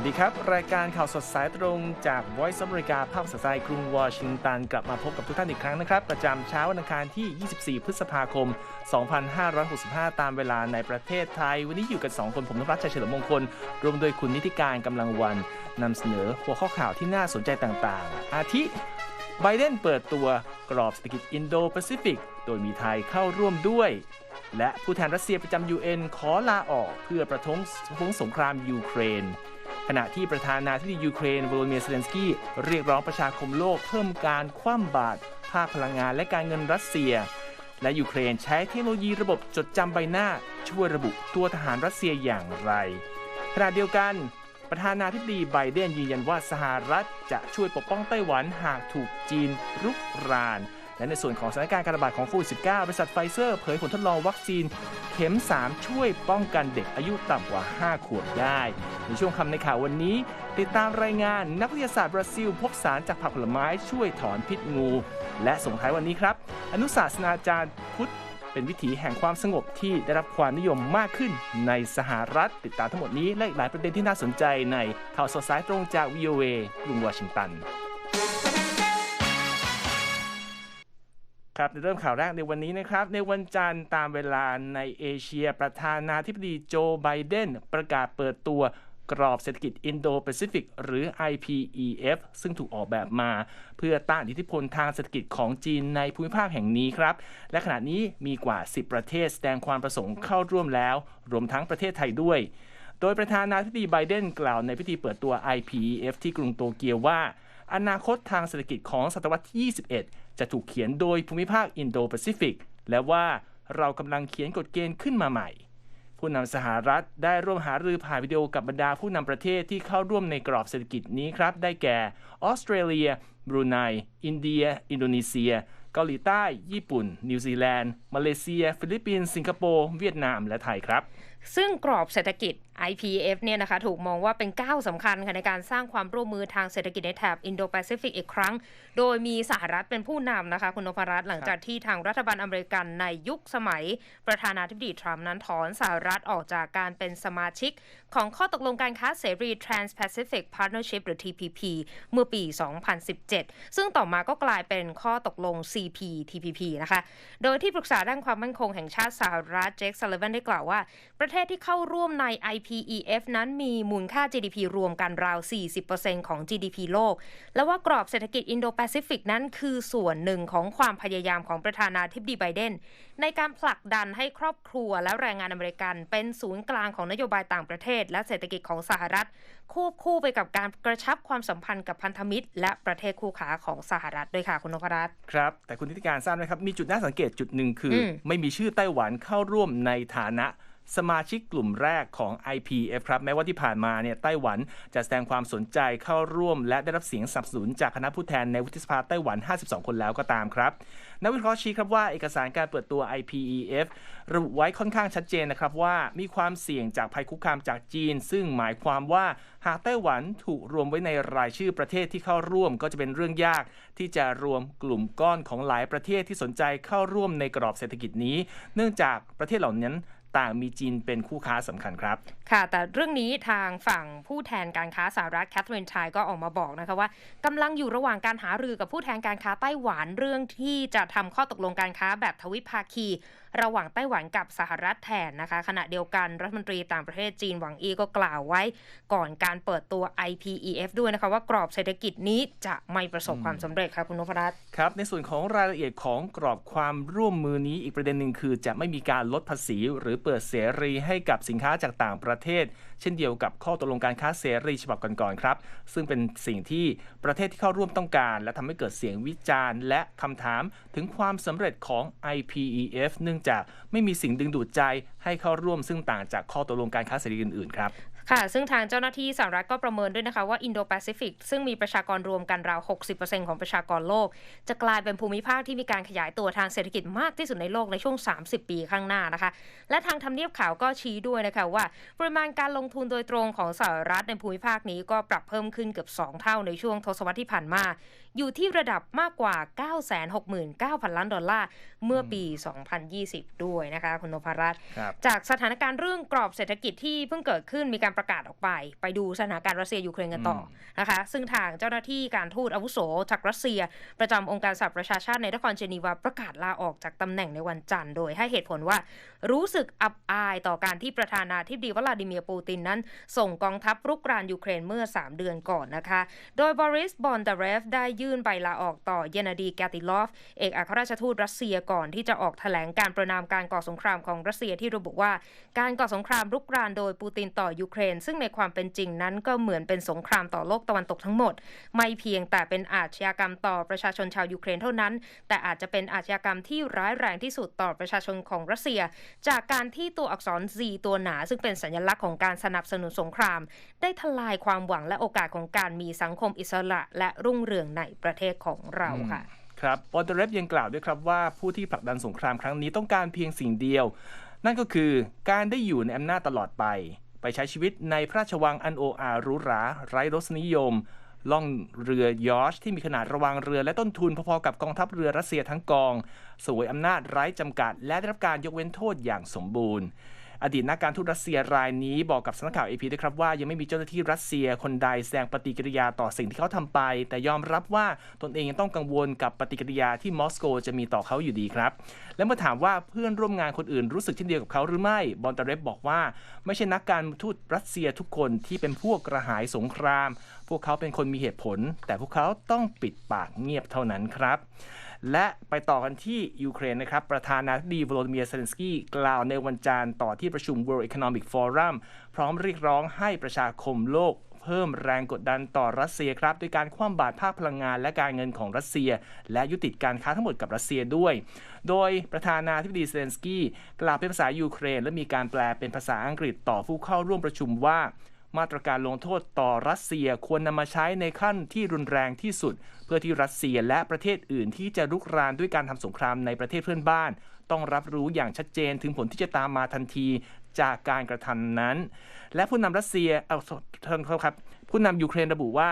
วัสดีครับ รายการข่าวสดสายตรงจาก Voice of America ภาคภาษายกรุงวอชิงตัน กลับมาพบกับทุกท่านอีกครั้งนะครับ ประจำเช้าวันอังคารที่ 24 พฤษภาคม 2565 ตามเวลาในประเทศไทย วันนี้อยู่กัน 2 คนผมนพรัชชัยเฉลิมมงคล รวมโดยคุณนิติการกำลังวันนำเสนอหัวข้อข่าวที่น่าสนใจต่างๆ อาทิไบเดนเปิดตัวกรอบเศรษฐกิจอินโดแปซิฟิก โดยมีไทยเข้าร่วมด้วย และผู้แทนรัสเซียประจำ UN ขอลาออกเพื่อประท้วงสงครามยูเครน ขณะที่ประธานาธิบดียูเครนโวโลดิเมียเซเลนสกี้เรียกร้องประชาคมโลกเพิ่มการคว่ำบาตรภาคพลังงานและการเงินรัสเซีย และยูเครนใช้เทคโนโลยีระบบจดจำใบหน้า ช่วยระบุตัวทหารรัสเซียอย่างไรขณะเดียวกัน ประธานาธิบดีไบเดนยืนยันว่าสหรัฐจะช่วยปกป้องไต้หวันหากถูกจีนรุกราน และในส่วนของสถานการณ์การระบาดของโควิด -19 บริษัทไฟเซอร์เผยผลทดลองวัคซีน เข็ม 3 ช่วยป้องกันเด็กอายุต่ำกว่า 5 ขวบได้ ในช่วงคำในข่าววันนี้ ติดตามรายงานนักวิทยาศาสตร์บราซิล พบสารจากผักผลไม้ช่วยถอนพิษงู และส่งท้ายวันนี้ครับ อนุศาสนาจารย์พุทธเป็นวิถีแห่งความสงบที่ได้รับความนิยมมากขึ้นในสหรัฐ ติดตามทั้งหมดนี้และอีกหลายประเด็นที่น่าสนใจในข่าวสดสายตรงจาก VOA กรุงวอชิงตัน ครับเริ่มข่าวแรกในวันนี้นะครับ ในวันจันทร์ตามเวลาในเอเชียประธานาธิบดีโจไบเดนประกาศเปิดตัวกรอบเศรษฐกิจอินโดแปซิฟิกหรือ IPEF ซึ่งถูกออกแบบมา เพื่อต้านอิทธิพลทางเศรษฐกิจของจีนในภูมิภาคแห่งนี้ครับ และขณะนี้มีกว่า 10 ประเทศแสดงความประสงค์เข้าร่วมแล้ว รวมทั้งประเทศไทยด้วย โดยประธานาธิบดีไบเดนกล่าวในพิธีเปิดตัว IPEF ที่กรุงโตเกียวว่า อนาคตทางเศรษฐกิจของศตวรรษที่ 21 จะถูกเขียนโดยภูมิภาคอินโดแปซิฟิก และว่าเรากำลังเขียนกฎเกณฑ์ขึ้นมาใหม่ ผู้นำสหรัฐได้ร่วมหารือผ่านวิดีโอกับบรรดาผู้นำประเทศที่เข้าร่วมในกรอบเศรษฐกิจนี้ครับ ได้แก่ออสเตรเลีย บรูไน อินเดีย อินโดนีเซีย เกาหลีใต้ ญี่ปุ่น นิวซีแลนด์ มาเลเซีย ฟิลิปปินส์ สิงคโปร์ เวียดนาม และไทยครับ ซึ่งกรอบเศรษฐกิจ IPF เนี่ยนะคะถูกมองว่าเป็นก้าวสำคัญค่ะในการสร้างความร่วมมือทางเศรษฐกิจในแถบอินโดแปซิฟิกอีกครั้ง โดยมีสหรัฐเป็นผู้นำนะคะคุณนพรัตน์หลังจากที่ทางรัฐบาลอเมริกันในยุคสมัย ประธานาธิบดีทรัมป์นั้นถอนสหรัฐออกจากการเป็นสมาชิก ของข้อตกลงการค้าเสรี Trans-Pacific Partnership หรือ TPP เมื่อปี 2017 ซึ่งต่อมาก็กลายเป็นข้อตกลง CPTPP นะคะ โดยที่ปรึกษาด้านความมั่นคงแห่งชาติสหรัฐเจคซัลลิวันได้กล่าวว่า ประเทศที่เข้าร่วมใน IPEF นั้นมีมูลค่า GDP รวมกันราว 40%ของ GDP โลก และว่ากรอบเศรษฐกิจอินโดแปซิฟิกนั้นคือส่วนหนึ่งของความพยายามของประธานาธิบดีไบเดน ในการผลักดันให้ครอบครัวและแรงงานอเมริกัน เป็นศูนย์กลางของนโยบายต่างประเทศ และเศรษฐกิจของสหรัฐ ควบคู่ไปกับการกระชับความสัมพันธ์กับพันธมิตร และประเทศคู่ค้าของสหรัฐด้วยค่ะคุณนพรัตน์ครับ แต่คุณทิติการทราบไหมครับมีจุดน่าสังเกตจุดหนึ่งคืออมไม่มีชื่อไต้หวันเข้าร่วมในฐานะ สมาชิกกลุ่มแรกของ IPF ครับ แม้ว่าที่ผ่านมาเนี่ยไต้หวันจะแสดงความสนใจเข้าร่วม และได้รับเสียงสนับสนุนจากคณะผู้แทนในวุฒิสภาไต้หวัน 52 คนแล้วก็ตามครับ นักวิเคราะห์ชี้ครับว่าเอกสารการเปิดตัว IPEF ระบุไว้ค่อนข้างชัดเจนนะครับว่ามีความเสี่ยงจากภัยคุกคามจากจีน ซึ่งหมายความว่าหากไต้หวันถูกรวมไว้ในรายชื่อประเทศที่เข้าร่วม ก็จะเป็นเรื่องยากที่จะรวมกลุ่มก้อนของหลายประเทศที่สนใจเข้าร่วมในกรอบเศรษฐกิจนี้ เนื่องจากประเทศเหล่านั้น ต่างมีจีนเป็นคู่ค้าสำคัญครับ ค่ะ แต่เรื่องนี้ทางฝั่งผู้แทนการค้าสหรัฐแคทเธอรีนชายก็ออกมาบอกนะคะว่ากำลังอยู่ระหว่างการหารือกับผู้แทนการค้าไต้หวันเรื่องที่จะทำข้อตกลงการค้าแบบทวิภาคี ระหว่างไต้หวันกับสหรัฐแทนนะคะ ขณะเดียวกันรัฐมนตรีต่างประเทศจีนหวังอีก็กล่าวไว้ก่อนการเปิดตัว IPEF ด้วยนะคะ ว่ากรอบเศรษฐกิจนี้จะไม่ประสบความสำเร็จค่ะคุณนพรัตน์ครับในส่วนของรายละเอียดของกรอบความร่วมมือนี้อีกประเด็นหนึ่งคือ จะไม่มีการลดภาษี หรือเปิดเสรีให้กับสินค้าจากต่างประเทศ เช่นเดียวกับข้อตกลงการค้าเสรีฉบับก่อนๆครับ ซึ่งเป็นสิ่งที่ประเทศที่เข้าร่วมต้องการ และทำให้เกิดเสียงวิจารณ์ และคำถามถึงความสำเร็จของ IPEF เนื่องจากไม่มีสิ่งดึงดูดใจให้เข้าร่วมซึ่งต่างจากข้อตกลงการค้าเสรีอื่นๆครับ ค่ะ ซึ่งทางเจ้าหน้าที่สหรัฐก็ประเมินด้วยนะคะว่าอินโดแปซิฟิกซึ่งมีประชากรรวมกันราว 60%ของประชากรโลก จะกลายเป็นภูมิภาคที่มีการขยายตัวทางเศรษฐกิจมากที่สุดในโลกในช่วง 30 ปีข้างหน้านะคะ และทางทำเนียบขาวก็ชี้ด้วยนะคะว่า ปริมาณการลงทุนโดยตรงของสหรัฐในภูมิภาคนี้ก็ปรับเพิ่มขึ้นเกือบ 2 เท่าในช่วงทศวรรษที่ผ่านมา อยู่ที่ระดับมากกว่า 969,000 ล้านดอลลาร์เมื่อปี 2020 ด้วยนะคะคุณนพรัตน์ครับจากสถานการณ์เรื่องกรอบเศรษฐกิจที่เพิ่งเกิดขึ้นมีการประกาศออกไป ไปดูสถานการณ์รัสเซียยูเครนกันต่ออนะคะ ซึ่งทางเจ้าหน้าที่การทูตอาวุโสจากรัสเซีย ประจำองค์การสหประชาชาติในนครเจนีวาประกาศลาออกจากตำแหน่งในวันจันทร์โดยให้เหตุผลว่า รู้สึกอับอายต่อการที่ประธานาธิบดีวลาดิเมียร์ปูตินนั้น ส่งกองทัพรุกรานยูเครนเมื่อ 3 เดือนก่อนนะคะ โดยบริสบอนดาเรฟได้ยื่นใบลาออกต่อเยนาดีแกติลอฟ เอกอัครราชทูตรัสเซียก่อนที่จะออกแถลงการประนามการก่อสงครามของรัสเซียที่ระบุว่าการก่อสงครามรุกรานโดยปูตินต่อยูเครนซึ่งในความเป็นจริงนั้นก็เหมือนเป็นสงครามต่อโลกตะวันตกทั้งหมด ไม่เพียงแต่เป็นอาชญากรรมต่อประชาชนชาวยูเครนเท่านั้น แต่อาจจะเป็นอาชญากรรมที่ร้ายแรงที่สุดต่อประชาชนของรัสเซีย จากการที่ตัวอักษร Z ตัวหนา ซึ่งเป็นสัญลักษณ์ของการสนับสนุนสงคราม ได้ทลายความหวังและโอกาสของการมีสังคมอิสระและรุ่งเรืองในประเทศของเราค่ะครับบอนเดเรฟยังกล่าวด้วยครับว่าผู้ที่ผลักดันสงครามครั้งนี้ต้องการเพียงสิ่งเดียว นั่นก็คือการได้อยู่ในอำนาจตลอดไป ไปใช้ชีวิตในพระราชวังอันโออาหรูหราไร้รสนิยม ล่องเรือยอชที่มีขนาดระวังเรือและต้นทุนพอๆกับกองทัพเรือรัสเซียทั้งกอง สวยอำนาจไร้จำกัด และได้รับการยกเว้นโทษอย่างสมบูรณ์ อดีตนักการทูตรัสเซียรายนี้บอกกับสำนักข่าวเอพีด้วยครับว่ายังไม่มีเจ้าหน้าที่รัสเซียคนใดแสดงปฏิกิริยาต่อสิ่งที่เขาทำไป แต่ยอมรับว่าตนเองยังต้องกังวลกับปฏิกิริยาที่มอสโกจะมีต่อเขาอยู่ดีครับ และเมื่อถามว่าเพื่อนร่วมงานคนอื่นรู้สึกเช่นเดียวกับเขาหรือไม่บอนตาเรฟบอกว่า ไม่ใช่นักการทูตรัสเซียทุกคนที่เป็นพวกกระหายสงคราม พวกเขาเป็นคนมีเหตุผล แต่พวกเขาต้องปิดปากเงียบเท่านั้นครับ และไปต่อกันที่ยูเครนนะครับ ประธานาธิบดีโวโลดิเมียร์เซเลนสกี้กล่าวในวันจันทร์ต่อที่ประชุม World Economic Forum พร้อมเรียกร้องให้ประชาคมโลกเพิ่มแรงกดดันต่อรัสเซียครับด้วยการคว่ำบาตรภาคพลังงานและการเงินของรัสเซีย และยุติการค้าทั้งหมดกับรัสเซียด้วย โดยประธานาธิบดีเซเลนสกี้กล่าวเป็นภาษายูเครน และมีการแปลเป็นภาษาอังกฤษต่อผู้เข้าร่วมประชุมว่า มาตรการลงโทษต่อรัสเซียควรนำมาใช้ในขั้นที่รุนแรงที่สุด เพื่อที่รัสเซียและประเทศอื่นที่จะลุกรานด้วยการทำสงครามในประเทศเพื่อนบ้าน ต้องรับรู้อย่างชัดเจนถึงผลที่จะตามมาทันทีจากการกระทำนั้น และผู้นำรัสเซียเอาท่านครับผู้นำยูเครนระบุว่า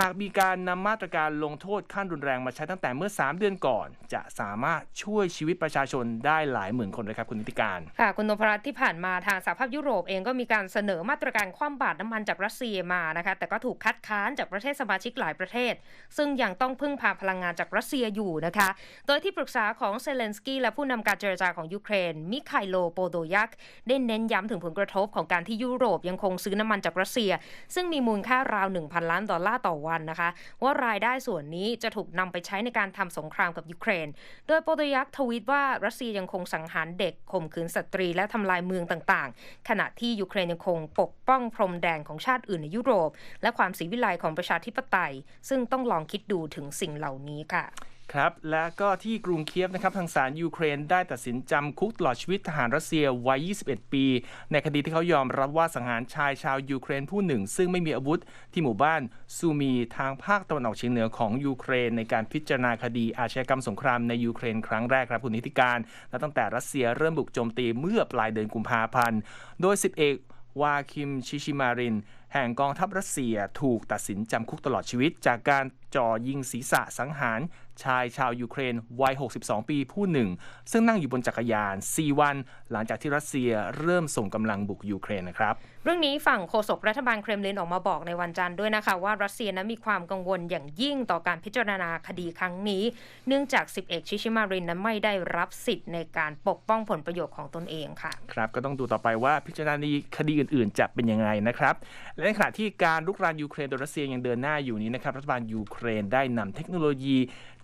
หากมีการนำมาตรการลงโทษขั้นรุนแรงมาใช้ตั้งแต่เมื่อ 3 เดือนก่อน จะสามารถช่วยชีวิตประชาชนได้หลายหมื่นคนเลยครับคุณนิติการค่ะคุณนพรัตน์ที่ผ่านมาทางสหภาพยุโรปเองก็มีการเสนอมาตรการคว่ำบาตรน้ำมันจากรัสเซียมานะคะแต่ก็ถูกคัดค้านจากประเทศสมาชิกหลายประเทศ ซึ่งยังต้องพึ่งพาพลังงานจากรัสเซียอยู่นะคะ โดยที่ปรึกษาของเซเลนสกี้และผู้นำการเจรจาของยูเครนมิคไคโลโปโดยักได้เน้นย้ำถึงผลกระทบของการที่ยุโรปยังคงซื้อน้ำมันจากรัสเซีย ซึ่งมีมูลค่าราว1,000ล้านดอลลาร์ต่อวันนะคะ ว่ารายได้ส่วนนี้จะถูกนำไปใช้ในการทำสงครามกับยูเครน โดยโปรตยักทวีตว่ารัสเซียยังคงสังหารเด็กข่มขืนสตรี และทำลายเมืองต่างๆ ขณะที่ยูเครนยังคงปกป้องพรมแดนของชาติอื่นในยุโรป และความสีวิไลของประชาธิปไตย ซึ่งต้องลองคิดดูถึงสิ่งเหล่านี้ค่ะ ครับ และก็ที่กรุงเคียฟนะครับทางศาลยูเครนได้ตัดสินจำคุกตลอดชีวิตทหารรัสเซียวัย 21 ปี ในคดีที่เขายอมรับว่าสังหารชายชาวยูเครนผู้หนึ่ง ซึ่งไม่มีอาวุธที่หมู่บ้านซูมีทางภาคตะวันออกเฉียงเหนือของยูเครน ในการพิจารณาคดีอาชญากรรมสงครามในยูเครนครั้งแรกครับคุณนิติการ และตั้งแต่รัสเซียเริ่มบุกโจมตีเมื่อปลายเดือนกุมภาพันธ์ โดย 10 เอกวาคิมชิชิมาริน แห่งกองทัพรัสเซียถูกตัดสินจำคุกตลอดชีวิต จากการ จ่อยิงศีรษะสังหารชายชาวยูเครนวัย 62 ปีผู้หนึ่ง ซึ่งนั่งอยู่บนจักรยาน 4 วัน หลังจากที่รัสเซียเริ่มส่งกำลังบุกยูเครนนะครับ เรื่องนี้ฝั่งโฆษกรัฐบาลเครมลินออกมาบอกในวันจันทร์ด้วยนะคะ ว่ารัสเซียนั้นมีความกังวลอย่างยิ่งต่อการพิจารณาคดีครั้งนี้ เนื่องจาก10เอกชิชิมารินนั้นไม่ได้รับสิทธิ์ในการปกป้องผลประโยชน์ของตนเองค่ะ ครับ ก็ต้องดูต่อไปว่าพิจารณาคดีอื่น ๆ จะเป็นยังไงนะครับ และในขณะที่การลุกรานยูเครนโดยรัสเซียยังเดินหน้าอยู่นี้นะครับรัฐบาลยูเครนได้นำเทคโนโลยี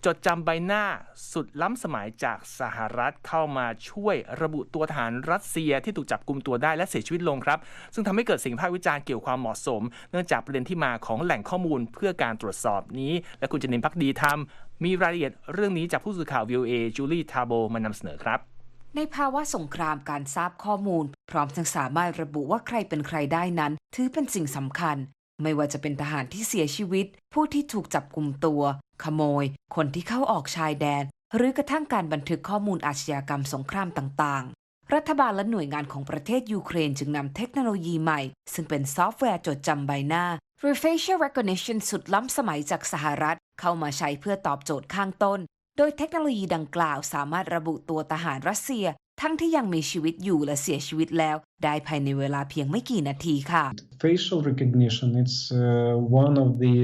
จดจำใบหน้าสุดล้ำสมัยจากสหรัฐเข้ามาช่วยระบุตัวทหารรัสเซียที่ถูกจับกลุ่มตัวได้และเสียชีวิตลงครับ ซึ่งทำให้เกิดสิ่งภาควิจารณ์เกี่ยวความเหมาะสม เนื่องจากประเด็นที่มาของแหล่งข้อมูลเพื่อการตรวจสอบนี้ และคุณจนินพักดีทำมีรายละเอียดเรื่องนี้จากผู้สื่อข่าว VOA จูลี่ทาโบมานำเสนอครับในภาวะสงครามการทราบข้อมูล พร้อมทั้งสามารถระบุว่าใครเป็นใครได้นั้น ถือเป็นสิ่งสำคัญ ไม่ว่าจะเป็นทหารที่เสียชีวิต ผู้ที่ถูกจับกลุ่มตัว ขโมย คนที่เข้าออกชายแดน หรือกระทั่งการบันทึกข้อมูลอาชญากรรมสงครามต่างๆ รัฐบาลและหน่วยงานของประเทศยูเครนจึงนำเทคโนโลยีใหม่ ซึ่งเป็นซอฟต์แวร์จดจำใบหน้าหรือ facial recognition สุดล้ำสมัยจากสหรัฐ เข้ามาใช้เพื่อตอบโจทย์ข้างต้น โดยเทคโนโลยีดังกล่าวสามารถระบุตัวทหารรัสเซีย ทั้งที่ยังมีชีวิตอยู่และเสียชีวิตแล้ว ได้ภายในเวลาเพียงไม่กี่นาทีค่ะ facial recognition it's uh, one of the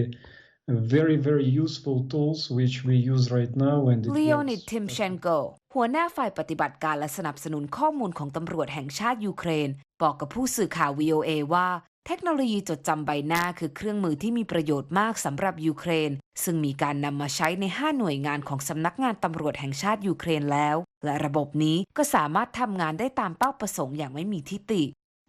very very useful tools which we use right now and it เล o อนิด works ทิมเชนโกหัวหน้าฝ่ายปฏิบัติการและสนับสนุนข้อมูลของตำรวจแห่งชาติยูเครน บอกกับผู้สื่อข่าว VOA ว่า เทคโนโลยีจดจำใบหน้าคือเครื่องมือที่มีประโยชน์มากสำหรับยูเครน ซึ่งมีการนำมาใช้ใน 5 หน่วยงานของสำนักงานตำรวจแห่งชาติยูเครนแล้ว และระบบนี้ก็สามารถทำงานได้ตามเป้าประสงค์อย่างไม่มีทิฏฐิ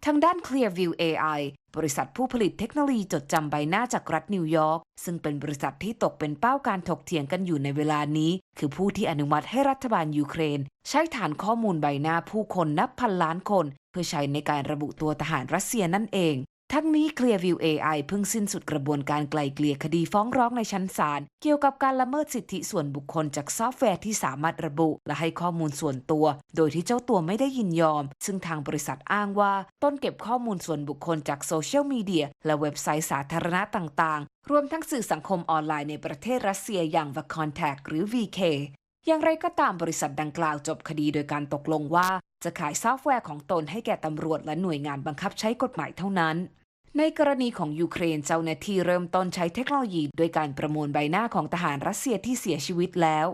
ทางด้าน Clearview AI บริษัทผู้ผลิตเทคโนโลยีจดจำใบหน้าจากรัฐนิวยอร์ก ซึ่งเป็นบริษัทที่ตกเป็นเป้าการถกเถียงกันอยู่ในเวลานี้ คือผู้ที่อนุมัติให้รัฐบาลยูเครน ใช้ฐานข้อมูลใบหน้าผู้คนนับพันล้านคน เพื่อใช้ในการระบุตัวทหารรัสเซียนั่นเอง ทั้งนี้ Clearview AI เพิ่งสิ้นสุดกระบวนการไกลเกลี่ยคดีฟ้องร้องในชั้นศาลเกี่ยวกับการละเมิดสิทธิส่วนบุคคลจากซอฟต์แวร์ที่สามารถระบุ และให้ข้อมูลส่วนตัว โดยที่เจ้าตัวไม่ได้ยินยอม ซึ่งทางบริษัทอ้างว่า ต้นเก็บข้อมูลส่วนบุคคลจากโซเชียลมีเดียและเว็บไซต์สาธารณะต่างๆ รวมทั้งสื่อสังคมออนไลน์ในประเทศรัสเซียอย่าง The Contact หรือ VK อย่างไรก็ตามบริษัทดังกล่าวจบคดีโดยการตกลงว่า จะขายซอฟต์แวร์ของตนให้แก่ตำรวจและหน่วยงานบังคับใช้กฎหมายเท่านั้น ในกรณีของยูเครนเจ้าหน้าที่เริ่มต้นใช้เทคโนโลยีโดยการประมวลใบหน้าของทหารรัสเซียที่เสียชีวิตแล้ว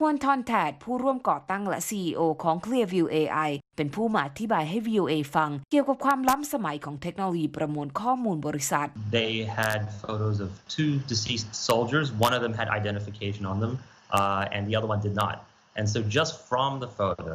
ฮวนทอนแทดผู้ร่วมก่อตั้งและ CEO ของ Clearview AI เป็นผู้มาอธิบายให้ VOA ฟัง เกี่ยวกับความล้ำสมัยของเทคโนโลยีประมวลข้อมูลบริษัท They had photos of two deceased soldiers. One of them had identification on them, uh, and the other one did not. And so, just from the photo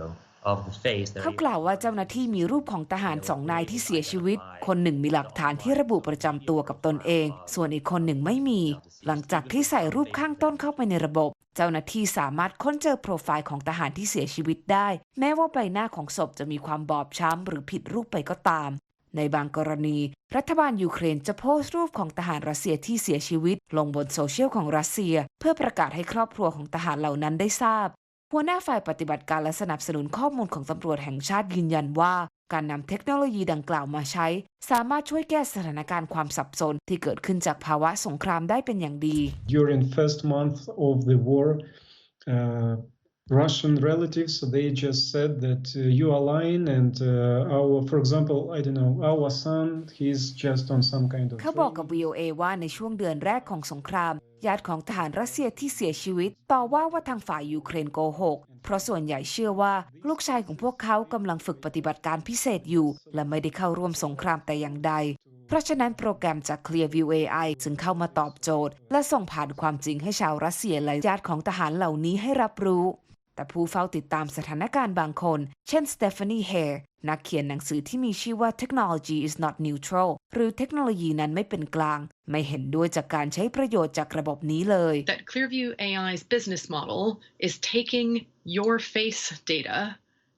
of the face, they're เขา able กล่าวว่าเจ้าหน้าที่มีรูปของทหารสองนายที่เสียชีวิต คนหนึ่งมีหลักฐานที่ระบุประจำตัวกับตนเอง ส่วนอีกคนหนึ่งไม่มี หลังจากที่ใส่รูปข้างต้นเข้าไปในระบบ เจ้าหน้าที่สามารถค้นเจอโปรไฟล์ของทหารที่เสียชีวิตได้ แม้ว่าใบหน้าของศพจะมีความบอบช้ำหรือผิดรูปไปก็ตาม ในบางกรณี รัฐบาลยูเครนจะโพสต์รูปของทหารรัสเซียที่เสียชีวิต ลงบนโซเชียลของรัสเซีย เพื่อประกาศให้ครอบครัวของทหารเหล่านั้นได้ทราบ หัวหน้าฝ่ายปฏิบัติการและสนับสนุนข้อมูลของตำรวจแห่งชาติยืนยันว่า การนำเทคโนโลยีดังกล่าวมาใช้ สามารถช่วยแก้สถานการณ์ความสับสนที่เกิดขึ้นจากภาวะสงครามได้เป็นอย่างดี during first month of the war uh, russian relatives they just said that uh, you are lying and uh, our for example i don't know our son he's just on some kind of เขาบอกกับ training. VOA ว่าในช่วงเดือนแรกของสงคราม ญาติของทหารรัสเซียที่เสียชีวิต ต่อว่าว่าทางฝ่ายยูเครนโกหก เพราะส่วนใหญ่เชื่อว่าลูกชายของพวกเขากำลังฝึกปฏิบัติการพิเศษอยู่ และไม่ได้เข้าร่วมสงครามแต่อย่างใด เพราะฉะนั้นโปรแกรมจาก Clearview AI จึงเข้ามาตอบโจทย์ และส่งผ่านความจริงให้ชาวรัสเซียและญาติของทหารเหล่านี้ให้รับรู้แต่ผู้เฝ้าติดตามสถานการณ์บางคน เช่น Stephanie Hare นักเขียนหนังสือที่มีชื่อว่า Technology is not neutral หรือเทคโนโลยีนั้นไม่เป็นกลาง ไม่เห็นด้วยจากการใช้ประโยชน์จากระบบนี้เลย that Clearview AI's business model is taking your face data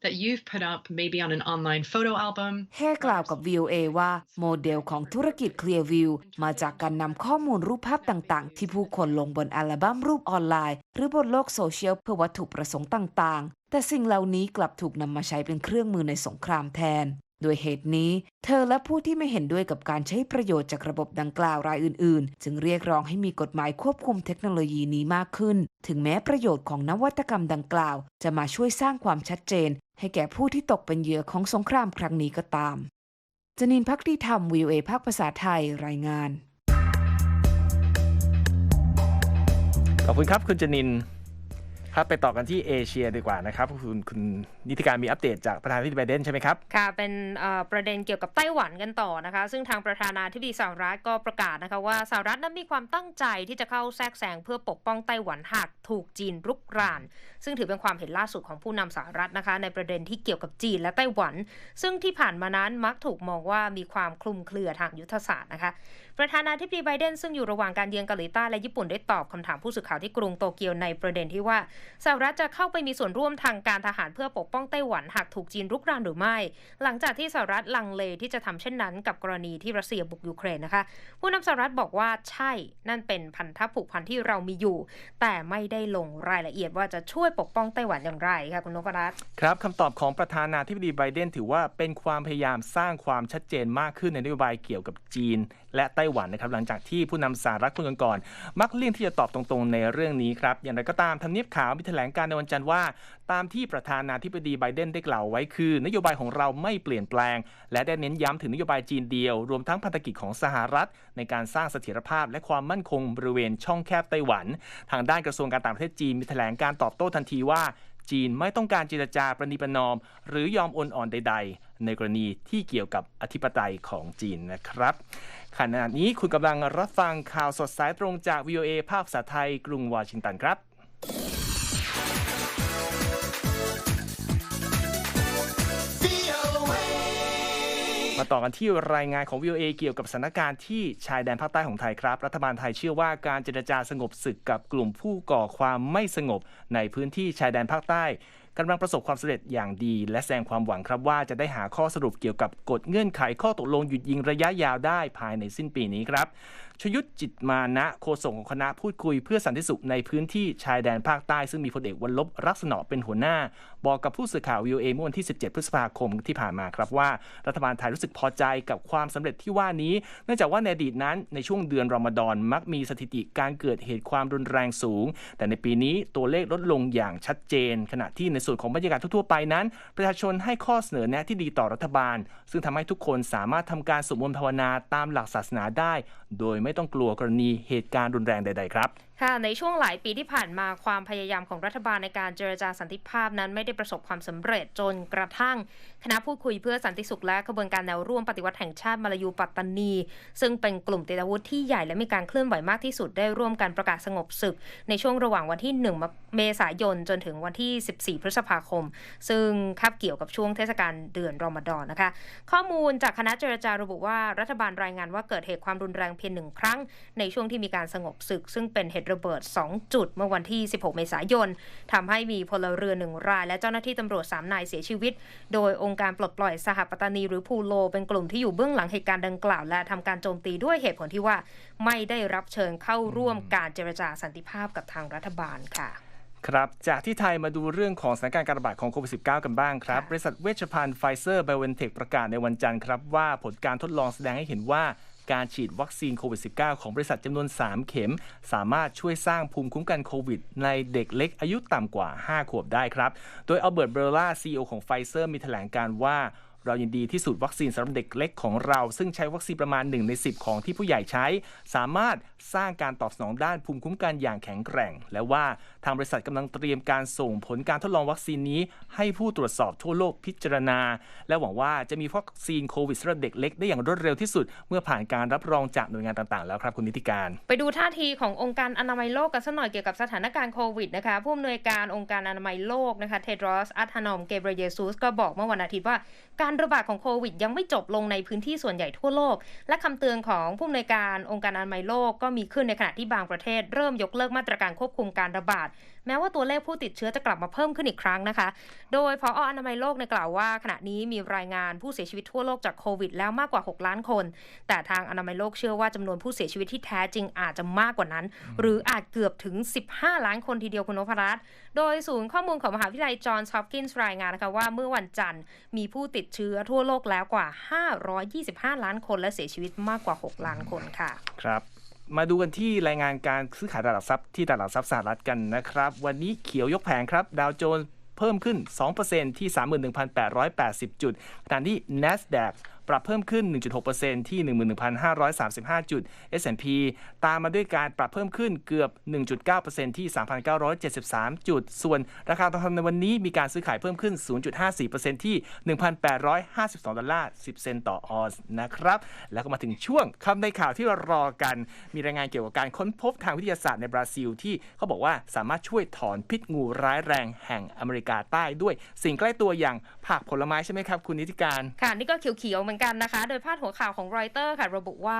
that you've put up maybe on an online photo album แค่กล่าวกับ VOA ว่า โมเดลของธุรกิจ Clearview มาจากการนำข้อมูลรูปภาพต่างๆ ที่ผู้คนลงบนอัลบั้มรูปออนไลน์ หรือบนโลกโซเชียลเพื่อวัตถุประสงค์ต่างๆ แต่สิ่งเหล่านี้กลับถูกนำมาใช้เป็นเครื่องมือในสงครามแทน โดยเหตุนี้ เธอและผู้ที่ไม่เห็นด้วยกับการใช้ประโยชน์จากระบบดังกล่าวรายอื่น ๆ จึงเรียกร้องให้มีกฎหมายควบคุมเทคโนโลยีนี้มากขึ้น ถึงแม้ประโยชน์ของนวัตกรรมดังกล่าว จะมาช่วยสร้างความชัดเจน ให้แก่ผู้ที่ตกเป็นเหยื่อของสงครามครั้งนี้ก็ตาม จนินพักดีธรรมวิวเอภาคภาษาไทยรายงานขอบคุณครับคุณจนิน ครับไปต่อกันที่เอเชียดีกว่านะครับคุณคุณนิติการมีอัปเดตจากประธานาธิบดีไบเดนใช่ไหมครับ ค่ะ เป็นประเด็นเกี่ยวกับไต้หวันกันต่อนะคะ ซึ่งทางประธานาธิบดีสหรัฐก็ประกาศนะคะว่าสหรัฐนั้นมีความตั้งใจที่จะเข้าแทรกแซงเพื่อปกป้องไต้หวันหากถูกจีนรุกราน ซึ่งถือเป็นความเห็นล่าสุดของผู้นำสหรัฐนะคะ ในประเด็นที่เกี่ยวกับจีนและไต้หวัน ซึ่งที่ผ่านมานั้นมักถูกมองว่ามีความคลุมเครือทางยุทธศาสตร์นะคะประธานาธิบดีไบเดนซึ่งอยู่ระหว่างการเยือนเกาหลีใต้และญี่ปุ่นได้ตอบคำถามผู้สื่อข่าวที่กรุงโตเกียวในประเด็นที่ว่าสหรัฐจะเข้าไปมีส่วนร่วมทางการทหารเพื่อปกป้องไต้หวันหากถูกจีนรุกรานหรือไม่ หลังจากที่สหรัฐลังเลที่จะทำเช่นนั้นกับกรณีที่รัสเซียบุกยูเครนนะคะ ผู้นำสหรัฐบอกว่าใช่นั่นเป็นพันธะผูกพันที่เรามีอยู่ แต่ไม่ได้ลงรายละเอียดว่าจะช่วยปกป้องไต้หวันอย่างไรค่ะคุณนพรัตน์ครับคำตอบของประธานาธิบดีไบเดนถือว่าเป็นความพยายามสร้างความชัดเจนมากขึ้นในนโยบายเกี่ยวกับจีน และไต้หวันนะครับหลังจากที่ผู้นำสหรัฐคนก่อนๆมักเลี่ยงที่จะตอบตรงๆในเรื่องนี้ครับอย่างไรก็ตามทำเนียบขาวมีแถลงการในวันจันทร์ว่า ตามที่ประธานาธิบดีไบเดนได้กล่าวไว้คือ นโยบายของเราไม่เปลี่ยนแปลง และได้เน้นย้ำถึงนโยบายจีนเดียว รวมทั้งพันธกิจของสหรัฐ ในการสร้างเสถียรภาพ และความมั่นคงบริเวณช่องแคบไต้หวัน ทางด้านกระทรวงการต่างประเทศจีนมีแถลงการตอบโต้ทันทีว่า จีนไม่ต้องการเจรจาประนีประนอม หรือยอมโอนอ่อนใด ๆ ในกรณีที่เกี่ยวกับอธิปไตยของจีนนะครับขณะนี้คุณกำลังรับฟังข่าวสดสายตรงจาก VOA ภาคภาษาไทยกรุงวอชิงตันครับ มาต่อกันที่รายงานของ VOA เกี่ยวกับสถานการณ์ที่ชายแดนภาคใต้ของไทยครับ รัฐบาลไทยเชื่อว่าการเจรจาสงบศึกกับกลุ่มผู้ก่อความไม่สงบในพื้นที่ชายแดนภาคใต้กำลังประสบความสำเร็จอย่างดี และแสดงความหวังครับว่าจะได้หาข้อสรุปเกี่ยวกับกฎเงื่อนไขข้อตกลงหยุดยิงระยะยาวได้ภายในสิ้นปีนี้ครับชยุทธจิตมานะโฆษกของคณะพูดคุยเพื่อสันติสุขในพื้นที่ชายแดนภาคใต้ ซึ่งมีพลเอกวันลบรักษณะเป็นหัวหน้า บอกกับผู้สื่อข่าว VOA เมื่อวันที่ 17 พฤษภาคมที่ผ่านมาครับว่า รัฐบาลไทยรู้สึกพอใจกับความสำเร็จที่ว่านี้ เนื่องจากว่าในอดีตนั้นในช่วงเดือนรอมฎอนมักมีสถิติการเกิดเหตุความรุนแรงสูง แต่ในปีนี้ตัวเลขลดลงอย่างชัดเจน ขณะที่ในส่วนของบรรยากาศทั่วๆไปนั้น ประชาชนให้ข้อเสนอแนะที่ดีต่อรัฐบาล ซึ่งทำให้ทุกคนสามารถทำการสวดมนต์ภาวนาตามหลักศาสนาได้ โดยไม่ต้องกลัวกรณีเหตุการณ์รุนแรงใด ๆ ครับค่ะในช่วงหลายปีที่ผ่านมาความพยายามของรัฐบาลในการเจรจาสันติภาพนั้นไม่ได้ประสบความสำเร็จจนกระทั่ง คณะพูดคุยเพื่อสันติสุขและขบวนการแนวร่วมปฏิวัติแห่งชาติมาลายูปัตตานี ซึ่งเป็นกลุ่มติดอาวุธที่ใหญ่และมีการเคลื่อนไหวมากที่สุดได้ร่วมกันประกาศสงบศึก ในช่วงระหว่างวันที่ 1 เมษายนจนถึงวันที่ 14 พฤษภาคม ซึ่งคาบเกี่ยวกับช่วงเทศกาลเดือนรอมฎอนนะคะ ข้อมูลจากคณะเจรจาระบุว่ารัฐบาลรายงานว่าเกิดเหตุความรุนแรงเพียงหนึ่งครั้ง ในช่วงที่มีการสงบศึก ซึ่งเป็นเหตุระเบิด 2 จุด เมื่อวันที่ 16 เมษายนทำให้มีพลเรือนหนึ่งราย และเจ้าหน้าที่ตำรวจ 3 นายเสียชีวิต โดยองค์การปลดปล่อยสหปัตานีหรือพูโล เป็นกลุ่มที่อยู่เบื้องหลังเหตุการณ์ดังกล่าว และทำการโจมตีด้วยเหตุผลที่ว่าไม่ได้รับเชิญเข้าร่วมการเจรจาสันติภาพกับทางรัฐบาลค่ะครับ จากที่ไทยมาดูเรื่องของสถานการณ์การระบาดของโควิด -19 กันบ้างครับ บริษัทเวชภัณฑ์ไฟเซอร์ไบโอเอนเทคประกาศในวันจันทร์ครับว่าผลการทดลองแสดงให้เห็นว่า การฉีดวัคซีนโควิด -19 ของบริษัทจำนวน 3 เข็ม สามารถช่วยสร้างภูมิคุ้มกันโควิด ในเด็กเล็กอายุต่ำกว่า 5 ขวบได้ครับ โดยอัลเบิร์ต เบร์ล่าซีอของไฟเซอร์มีแถลงการว่า เรายินดีที่สูตรวัคซีนสำหรับเด็กเล็กของเรา ซึ่งใช้วัคซีนประมาณ 1 ใน 10 ของที่ผู้ใหญ่ใช้ สามารถสร้างการตอบสนองด้านภูมิคุ้มกันอย่างแข็งแกร่ง และว่าทางบริษัทกำลังเตรียมการส่งผลการทดลองวัคซีนนี้ ให้ผู้ตรวจสอบทั่วโลกพิจารณา และหวังว่าจะมีวัคซีนโควิดสำหรับเด็กเล็กได้อย่างรวดเร็วที่สุด เมื่อผ่านการรับรองจากหน่วยงานต่างๆ แล้วครับคุณนิติการ ไปดูท่าทีขององค์การอนามัยโลกกันสักหน่อยเกี่ยวกับสถานการณ์โควิดนะคะผู้อำนวยการองค์การอนามัยโลกนะคะเทดรอสอัธนอมเกเบรเยซูสก็บอกเมื่อวันอาทิตย์ว่าการระบาดของโควิดยังไม่จบลงในพื้นที่ส่วนใหญ่ทั่วโลก และคำเตือนของผู้อำนวยการองค์การอนามัยโลกก็มีขึ้นในขณะที่บางประเทศ เริ่มยกเลิกมาตรการควบคุมการระบาด แม้ว่าตัวเลขผู้ติดเชื้อจะกลับมาเพิ่มขึ้นอีกครั้งนะคะ โดยพออนามัยโลกในกล่าวว่า ขณะนี้มีรายงานผู้เสียชีวิตทั่วโลกจากโควิดแล้วมากกว่า 6 ล้านคน แต่ทางอนามัยโลกเชื่อว่าจำนวนผู้เสียชีวิตที่แท้จริงอาจจะมากกว่านั้น หรืออาจเกือบถึง 15 ล้านคนทีเดียวคุณนพรัตน์โดยศูนย์ข้อมูลของมหาวิทยาลัยจอห์นส์ฮอปกินส์รายงานนะคะว่าเมื่อวันจันทร์มีผู้ติดเชื้อทั่วโลกแล้วกว่า 525 ล้านคนและเสียชีวิตมากกว่า 6 ล้านคนค่ะ ครับ มาดูกันที่รายงานการซื้อขายตลาดหลักทรัพย์ที่ตลาดหลักทรัพย์สหรัฐกันนะครับ วันนี้เขียวยกแผงครับดาวโจนส์เพิ่มขึ้น 2%ที่ 31,880 จุดขณะที่ NASDAQ ปรับเพิ่มขึ้น 1.6%ที่ 11,535 จุด S&P ตามมาด้วยการปรับเพิ่มขึ้นเกือบ 1.9%ที่ 3,973 จุด ส่วนราคาทองคำในวันนี้มีการซื้อขายเพิ่มขึ้น 0.54%ที่ 1,852 ดอลลาร์ 10 เซนต์ต่อออนซ์นะครับ แล้วก็มาถึงช่วงคำในข่าวที่เรารอกัน มีรายงานเกี่ยวกับการค้นพบทางวิทยาศาสตร์ในบราซิลที่เขาบอกว่าสามารถช่วยถอนพิษงูร้ายแรงแห่งอเมริกาใต้ด้วย สิ่งใกล้ตัวอย่างผักผลไม้ใช่ไหมครับ คุณนิติการ ค่ะ นี่ก็เขียวๆเหมือนกันนะคะ โดยพาดหัวข่าวของรอยเตอร์ค่ะ ระบุว่า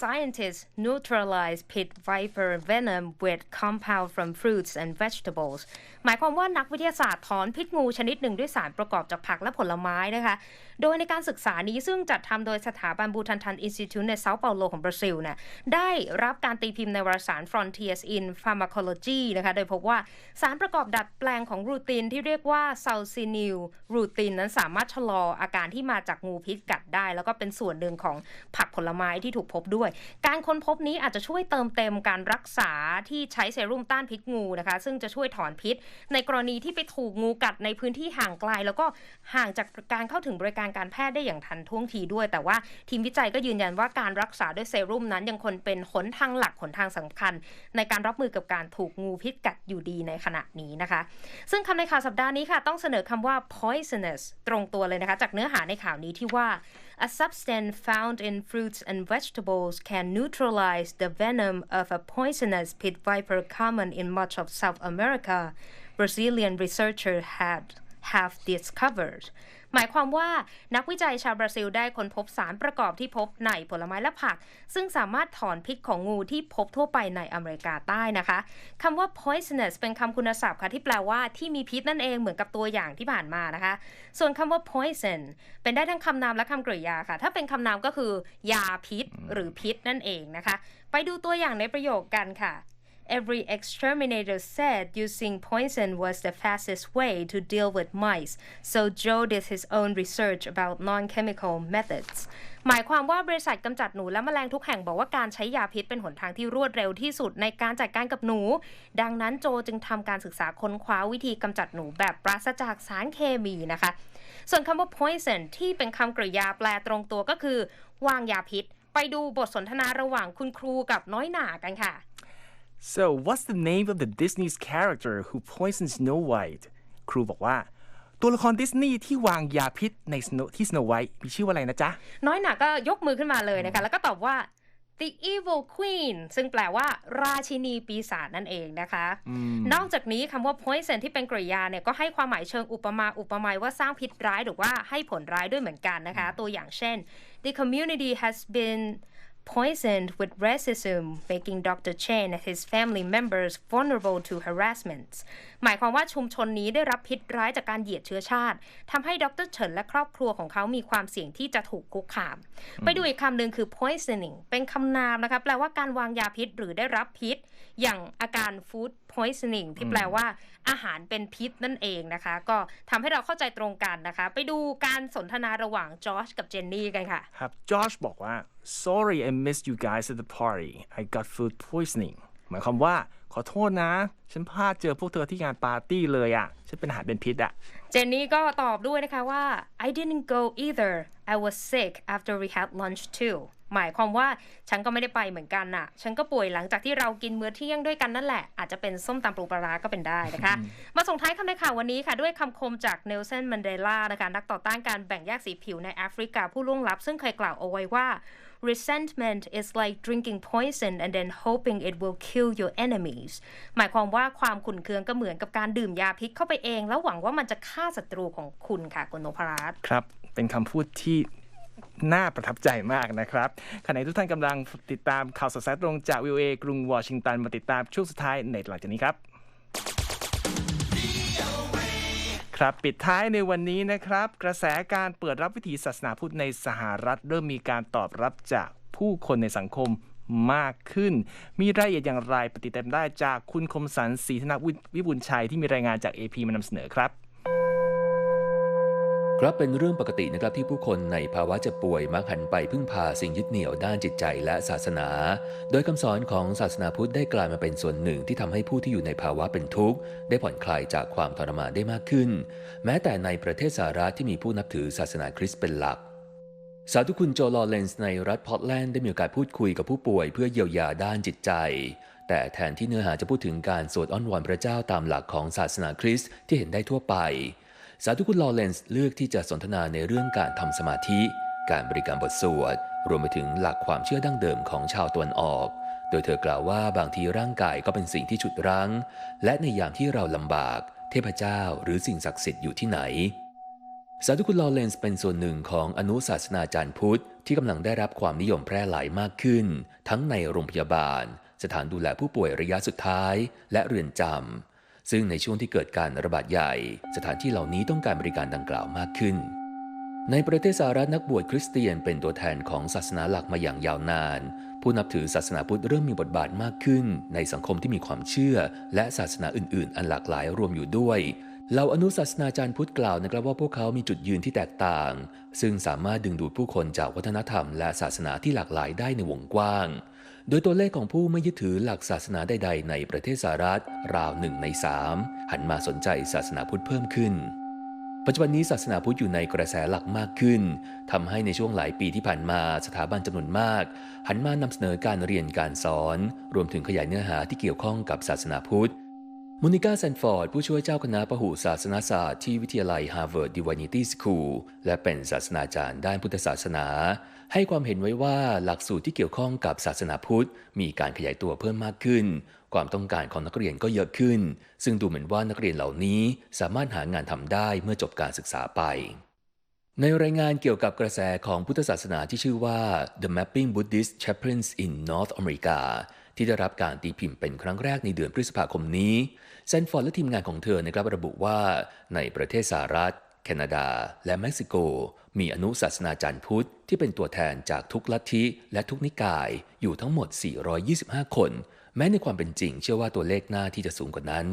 scientists neutralize pit viper venom with compound from fruits and vegetables หมายความว่านักวิทยาศาสตร์ถอนพิษงูชนิดหนึ่งด้วยสารประกอบจากผักและผลไม้นะคะโดยในการศึกษานี้ซึ่งจัดทำโดยสถาบันบูทันทันอินสติทูตในเซาเปาโลของบราซิลเนี่ยได้รับการตีพิมพ์ในวารสาร Frontiers in Pharmacology นะคะโดยพบว่าสารประกอบดัดแปลงของรูตินที่เรียกว่า s a l c i n i l รูตินนั้นสามารถชะลออาการที่มาจากงูพิษกัดได้ แล้วก็เป็นส่วนหนึ่งของผักผลไม้ที่ถูกพบด้วย การค้นพบนี้อาจจะช่วยเติมเต็มการรักษาที่ใช้เซรุ่มต้านพิษงูนะคะ ซึ่งจะช่วยถอนพิษ ในกรณีที่ไปถูกงูกัดในพื้นที่ห่างไกล แล้วก็ห่างจากการเข้าถึงบริการการแพทย์ได้อย่างทันท่วงทีด้วย แต่ว่าทีมวิจัยก็ยืนยันว่าการรักษาด้วยเซรุ่มนั้น ยังคงเป็นหนทางหลักหนทางสำคัญ ในการรับมือกับการถูกงูพิษกัดอยู่ดีในขณะนี้นะคะ ซึ่งคำในข่าวสัปดาห์นี้ค่ะ ต้องเสนอคำว่า poisonous ตรงตัวเลยนะคะ จากเนื้อหาในข่าวนี้ที่ว่า a substance found in fruits and vegetables can neutralize the venom of a poisonous pit viper common in much of South America Brazilian researcher had have discovered หมายความว่านักวิจัยชาวบราซิลได้ค้นพบสารประกอบที่พบในผลไม้และผัก ซึ่งสามารถถอนพิษของงูที่พบทั่วไปในอเมริกาใต้นะคะคำว่า poisonous เป็นคำคุณศัพท์ค่ะที่แปลว่าที่มีพิษนั่นเองเหมือนกับตัวอย่างที่ผ่านมานะคะ ส่วนคำว่า poison เป็นได้ทั้งคำนามและคำกริยาค่ะ ถ้าเป็นคำนามก็คือ ยาพิษหรือพิษนั่นเองนะคะ ไปดูตัวอย่างในประโยคกันค่ะ Every exterminator said using poison was the fastest way to deal with mice, so Joe did his own research about non-chemical methods. หมายความว่าบริษัทกำจัดหนูและแมลงทุกแห่งบอกว่าการใช้ยาพิษเป็นหนทางที่รวดเร็วที่สุดในการจัดการกับหนู ดังนั้นโจจึงทำการศึกษาค้นคว้าวิธีกำจัดหนูแบบปราศจากสารเคมีนะคะ ส่วนคำว่า poison ที่เป็นคำกริยาแปลตรงตัวก็คือ วางยาพิษ ไปดูบทสนทนาระหว่างคุณครูกับน้อยหนากันค่ะ so what's the name of the Disney's character who poisoned Snow White ครูบอกว่าตัวละครดิสนีย์ที่วางยาพิษใน Snow ที่ Snow White มีชื่อว่าอะไรนะจ๊ะ น้อยหนาก็ยกมือขึ้นมาเลยนะคะ แล้วก็ตอบว่า the evil queen ซึ่งแปลว่า ราชินีปีศาจนั่นเองนะคะ นอกจากนี้คำว่า poison ที่เป็นกริยาเนี่ยก็ให้ความหมายเชิงอุปมาอุปไมยว่าสร้างพิษร้ายหรือว่าให้ผลร้ายด้วยเหมือนกันนะคะ ตัวอย่างเช่น the community has been poisoned with racism, making Dr. Chen and his family members vulnerable to harassment. หมายความว่าชุมชนนี้ได้รับพิษร้ายจากการเหยียดเชื้อชาติทำให้ดรเฉินและครอบครัวของเขามีความเสี่ยงที่จะถูกคุกคาม ไปดูอีกคำหนึ่งคือ poisoning เป็นคำนามนะคะแปลว่าการวางยาพิษหรือได้รับพิษ อย่างอาการ food poisoning ที่แปลว่า อาหารเป็นพิษนั่นเองนะคะ ก็ทำให้เราเข้าใจตรงกันนะคะ ไปดูการสนทนาระหว่างจอร์จกับเจนนี่กันค่ะ ครับจอชบอกว่า sorry I missed you guys at the party I got food poisoning หมายความว่าขอโทษนะ ฉันพลาดเจอพวกเธอที่งานปาร์ตี้เลยอะ่ะ ฉันเป็นอาหารเป็นพิษอะเจนนี่ก็ตอบด้วยนะคะว่า I didn't go either I was sick after we had lunch too หมายความว่าฉันก็ไม่ได้ไปเหมือนกันน่ะ ฉันก็ป่วยหลังจากที่เรากินมื้อเที่ยงด้วยกันนั่นแหละ อาจจะเป็นส้มตำปลูปลาร้าก็เป็นได้นะคะ มาส่งท้ายคำในข่าววันนี้ค่ะ ด้วยคำคมจากเนลสันมันเดลานะคะนักต่อต้านการแบ่งแยกสีผิวในแอฟริกาผู้ล่วงลับ ซึ่งเคยกล่าวเอาไว้ว่า resentment is like drinking poison and then hoping it will kill your enemies หมายความว่าความขุ่นเคืองก็เหมือนกับการดื่มยาพิษเข้าไปเอง แล้วหวังว่ามันจะฆ่าศัตรูของคุณค่ะคุณโนพรัตน์ครับ เป็นคำพูดที่ น่าประทับใจมากนะครับขณะที่ทุกท่านกำลังติดตามข่าวสดสายตรงจาก VOA กรุงวอชิงตันมาติดตามช่วงสุดท้ายในหลังจากนี้ครับครับปิดท้ายในวันนี้นะครับ กระแสการเปิดรับวิถีศาสนาพุทธในสหรัฐ เริ่มมีการตอบรับจากผู้คนในสังคมมากขึ้น มีรายละเอียดอย่างไรปฏิเต็มได้จากคุณคมสันศรีธนวิบุญชัยที่มีรายงานจาก AP มานำเสนอครับ รับเป็นเรื่องปกตินะครับที่ผู้คนในภาวะเจ็บป่วยมักหันไปพึ่งพาสิ่งยึดเหนี่ยวด้านจิตใจและศาสนา โดยคำสอนของศาสนาพุทธได้กลายมาเป็นส่วนหนึ่งที่ทำให้ผู้ที่อยู่ในภาวะเป็นทุกข์ ได้ผ่อนคลายจากความทรมานได้มากขึ้น แม้แต่ในประเทศสหรัฐที่มีผู้นับถือศาสนาคริสต์เป็นหลักสาธุคุณโจลอเรนส์ในรัฐพอร์ตแลนด์ได้มีโอกาสพูดคุยกับผู้ป่วยเพื่อเยียวยาด้านจิตใจ แต่แทนที่เนื้อหาจะพูดถึงการสวดอ้อนวอนพระเจ้าตามหลักของศาสนาคริสต์ที่เห็นได้ทั่วไป สาธุคุณลอเรนส์เลือกที่จะสนทนาในเรื่องการทำสมาธิ การบริกรรมบทสวด รวมไปถึงหลักความเชื่อดั้งเดิมของชาวตะวันออก โดยเธอกล่าวว่าบางทีร่างกายก็เป็นสิ่งที่ฉุดรั้ง และในยามที่เราลำบาก เทพเจ้าหรือสิ่งศักดิ์สิทธิ์อยู่ที่ไหน สาธุคุณลอเรนส์เป็นส่วนหนึ่งของอนุศาสนาจารย์พุทธที่กำลังได้รับความนิยมแพร่หลายมากขึ้น ทั้งในโรงพยาบาล สถานดูแลผู้ป่วยระยะสุดท้าย และเรือนจำ ซึ่งในช่วงที่เกิดการระบาดใหญ่ สถานที่เหล่านี้ต้องการบริการดังกล่าวมากขึ้น ในประเทศสหรัฐนักบวชคริสเตียนเป็นตัวแทนของศาสนาหลักมาอย่างยาวนาน ผู้นับถือศาสนาพุทธเริ่มมีบทบาทมากขึ้น ในสังคมที่มีความเชื่อ และศาสนาอื่น ๆ อันหลากหลายรวมอยู่ด้วยเหล่าอนุศาสนาจารย์พุทธกล่าวนะครับว่าพวกเขามีจุดยืนที่แตกต่าง ซึ่งสามารถดึงดูดผู้คนจากวัฒนธรรมและศาสนาที่หลากหลายได้ในวงกว้าง โดยตัวเลขของผู้ไม่ยึดถือหลักศาสนาใดๆ ในประเทศสหรัฐ ราวหนึ่งในสามหันมาสนใจศาสนาพุทธเพิ่มขึ้น ปัจจุบันนี้ศาสนาพุทธอยู่ในกระแสหลักมากขึ้นทำให้ในช่วงหลายปีที่ผ่านมาสถาบันจำนวนมาก หันมานำเสนอการเรียนการสอน รวมถึงขยายเนื้อหาที่เกี่ยวข้องกับศาสนาพุทธ มูนิก้าแซนฟอร์ด ผู้ช่วยเจ้าคณะพหุศาสนาศาสตร์ที่วิทยาลัย Harvard Divinity School และเป็นศาสนาจารย์ด้านพุทธศาสนา ให้ความเห็นไว้ว่าหลักสูตรที่เกี่ยวข้องกับศาสนาพุทธ มีการขยายตัวเพิ่มมากขึ้น ความต้องการของนักเรียนก็เยอะขึ้น ซึ่งดูเหมือนว่านักเรียนเหล่านี้สามารถหางานทำได้เมื่อจบการศึกษาไป ในรายงานเกี่ยวกับกระแสของพุทธศาสนาที่ชื่อว่า The Mapping Buddhist Chaplains in North America ที่ได้รับการตีพิมพ์เป็นครั้งแรกในเดือนพฤษภาคมนี้แซนฟอร์ดและทีมงานของเธอนะครับระบุว่าในประเทศสหรัฐ แคนาดา และเม็กซิโก มีอนุศาสนาจารย์พุทธ ที่เป็นตัวแทนจากทุกลัทธิและทุกนิกายอยู่ทั้งหมด 425 คน แม้ในความเป็นจริงเชื่อว่าตัวเลขหน้าที่จะสูงกว่านั้น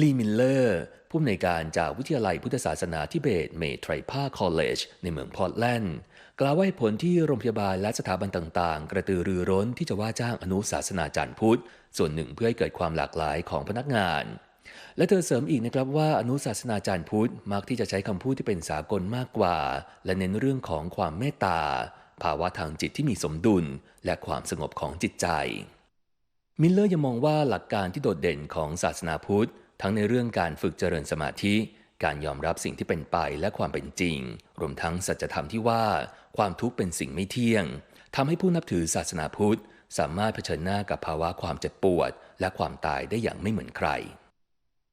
ลีมิลเลอร์ผู้อำนวยการจากวิทยาลัยพุทธศาสนาทิเบตเมทริพาคอลเลจในเมืองพอร์ตแลนด์ กล่าวว่าเหตุผลที่โรงพยาบาลและสถาบันต่างๆ กระตือรือร้นที่จะว่าจ้างอนุศาสนาจารย์พุทธ ส่วนหนึ่งเพื่อให้เกิดความหลากหลายของพนักงาน และเธอเสริมอีกนะครับว่าอนุศาสนาจารย์พุทธมักที่จะใช้คำพูดที่เป็นสากลมากกว่า และเน้นเรื่องของความเมตตา ภาวะทางจิตที่มีสมดุล และความสงบของจิตใจ มิลเลอร์ยังมองว่าหลักการที่โดดเด่นของศาสนาพุทธ ทั้งในเรื่องการฝึกเจริญสมาธิ การยอมรับสิ่งที่เป็นไปและความเป็นจริง รวมทั้งสัจธรรมที่ว่าความทุกข์เป็นสิ่งไม่เที่ยงทำให้ผู้นับถือศาสนาพุทธ สามารถเผชิญหน้ากับภาวะความเจ็บปวด และความตายได้อย่างไม่เหมือนใคร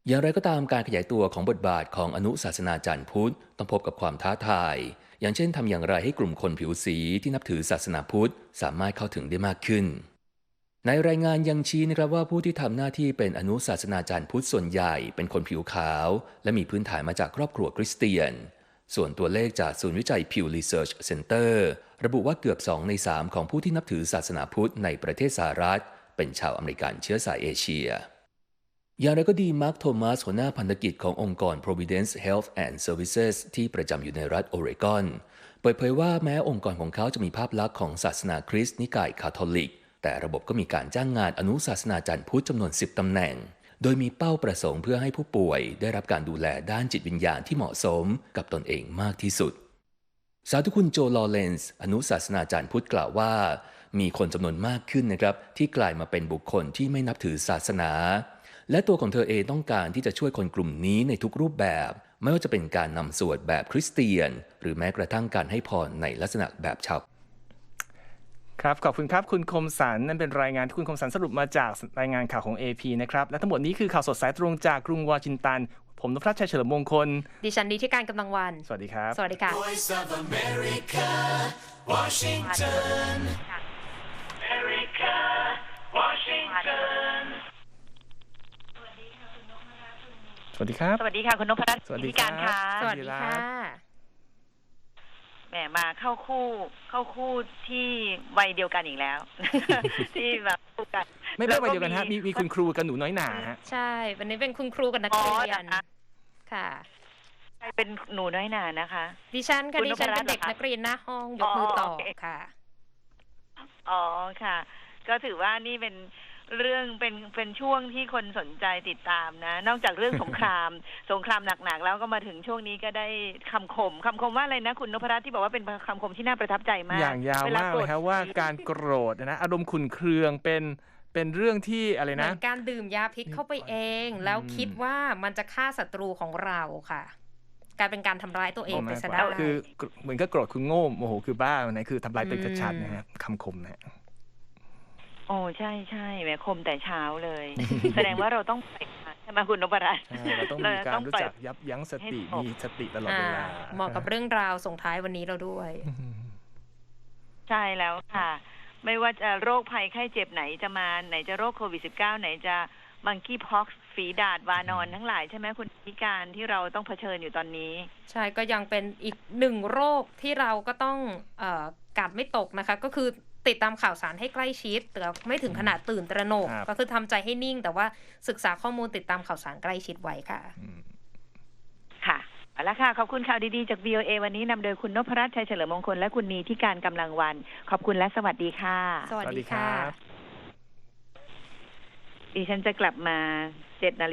อย่างไรก็ตามการขยายตัวของบทบาทของอนุศาสนาจารย์พุทธต้องพบกับความท้าทาย อย่างเช่นทำอย่างไรให้กลุ่มคนผิวสีที่นับถือศาสนาพุทธ สามารถเข้าถึงได้มากขึ้น ในรายงานยังชี้นะครับว่าผู้ที่ทำหน้าที่เป็นอนุศาสนาจารย์พุทธส่วนใหญ่ เป็นคนผิวขาว และมีพื้นฐานมาจากครอบครัวคริสเตียน ส่วนตัวเลขจากศูนย์วิจัย Pew Research Center ระบุว่าเกือบ 2 ใน 3 ของผู้ที่นับถือศาสนาพุทธในประเทศสหรัฐ เป็นชาวอเมริกันเชื้อสายเอเชีย อย่างไรก็ดีมาร์คโทมัสหัวหน้าพันธกิจขององค์กร Providence Health and Services ที่ประจำอยู่ในรัฐโอเรกอน เปิดเผยว่าแม้องค์กรของเขาจะมีภาพลักษณ์ของศาสนาคริสต์นิกายคาทอลิก แต่ระบบก็มีการจ้างงานอนุศาสนาจารย์พุทธจำนวน 10 ตำแหน่ง โดยมีเป้าประสงค์เพื่อให้ผู้ป่วย ได้รับการดูแลด้านจิตวิญญาณที่เหมาะสมกับตนเองมากที่สุด สาธุคุณโจลอเรนส์อนุศาสนาจารย์พุทธกล่าวว่า มีคนจำนวนมากขึ้นนะครับที่กลายมาเป็นบุคคลที่ไม่นับถือศาสนา และตัวของเธอเองต้องการที่จะช่วยคนกลุ่มนี้ในทุกรูปแบบไม่ว่าจะเป็นการนำสวดแบบคริสเตียน หรือแม้กระทั่งการให้พรในลักษณะแบบชาว ครับขอบคุณครับคุณคมสันนั่นเป็นรายงานที่คุณคมสันสรุปมาจากรายงานข่าวของ AP นะครับและทั้งหมดนี้คือข่าวสดสายตรงจากกรุงวอชิงตัน ผมนพรัชชัยเฉลิมมงคล ดิฉันดีที่การกำลังวัน สวัสดีครับ สวัสดีค่ะ Voice of America, Washington. America, Washington. สวัสดีครับ สวัสดีค่ะ คุณนพรัตน์สวัสดีพิการครัค่ะบสวัสดีค่ะ แหมมาเข้าคู่เข้าคู่ที่วัยเดียวกันอีกแล้ว ที่แบบคู่กัน ไม่เป็นไรเดียวกันฮะมีมีคุณครูกับหนูน้อยหนาฮะใช่ วันนี้เป็นคุณครูกับนักอ๋อเรียนเหรอคะค่ะใครเป็นหนูน้อยหนานะคะ ดิฉันค่ะคุณดิฉันนพรัเป็ตน์นเด็กเหรอคะนักเรียนหน้าห้องยกมือออตอบโอเคค่ะอ๋อค่ะ ก็ถือว่านี่เป็น เรื่องเป็นเป็นช่วงที่คนสนใจติดตามนะ นอกจากเรื่องสงคราม สงครามหนักๆแล้วก็มาถึงช่วงนี้ก็ได้คำคมคำคมว่าอะไรนะคุณนพรัตน์ที่บอกว่าเป็นคำคมที่น่าประทับใจมาก อย่างยาววมากโรเลธยครับว่าการโกรธนะอารมณ์ขุนเคืองเป็นเป็นเรื่องที่อะไรเหมืนะอนการดื่มยาพิษเข้าไปเอง แล้วคิดว่ามันจะฆ่าศัตรูของเราค่ะกลายเป็นการทำร้ายตัวเองไปซะได้คือเหมือนก็โกรธคือโง่โมโหคือบ้านะคือทำลายตัวเองชัดๆนะฮะคำคมนะฮะ โอ้ใช่ใช่แหมคมแต่เช้าเลย แสดงว่าเราต้องปล่อยผ่านใช่ไหมคุณนพรัตน์ ใช่เราต้องมีการรู้จักยับยั้งสติให้สงบมีสติตลอดอ่าเวลาเหมาะกับเรื่องราวส่งท้ายวันนี้เราด้วยใช่แล้วค่ะ ไม่ว่าจะโรคภัยไข้เจ็บไหนจะมาไหนจะโรคโควิด -19 ไหนจะมังคี p พ็อกฝีดาดวานอนทั้งหลายใช่ไหมคุณพิการที่เราต้องเผชิญอยู่ตอนนี้ ใช่ก็ยังเป็นอีกหนึ่งโรคที่เราก็ต้องเออกัดไม่ตกนะคะ ก็คือ ติดตามข่าวสารให้ใกล้ชิด แต่ไม่ถึงขนาดตื่นตระหนกครับก็คือทำใจให้นิ่ง แต่ว่าศึกษาข้อมูลติดตามข่าวสารใกล้ชิดไว้ค่ะอืมละค่ะ ขอบคุณข่าวดี ๆ จาก VOA วันนี้นำโดยคุณนพรัตน์ชัยเฉลิมมงคลและคุณนีที่การกำลังวัน ขอบคุณและสวัสดีค่ะ สวัสสวัสดีดีครัค่ะบดิฉันจะกลับมาเจ็ดนาฬิ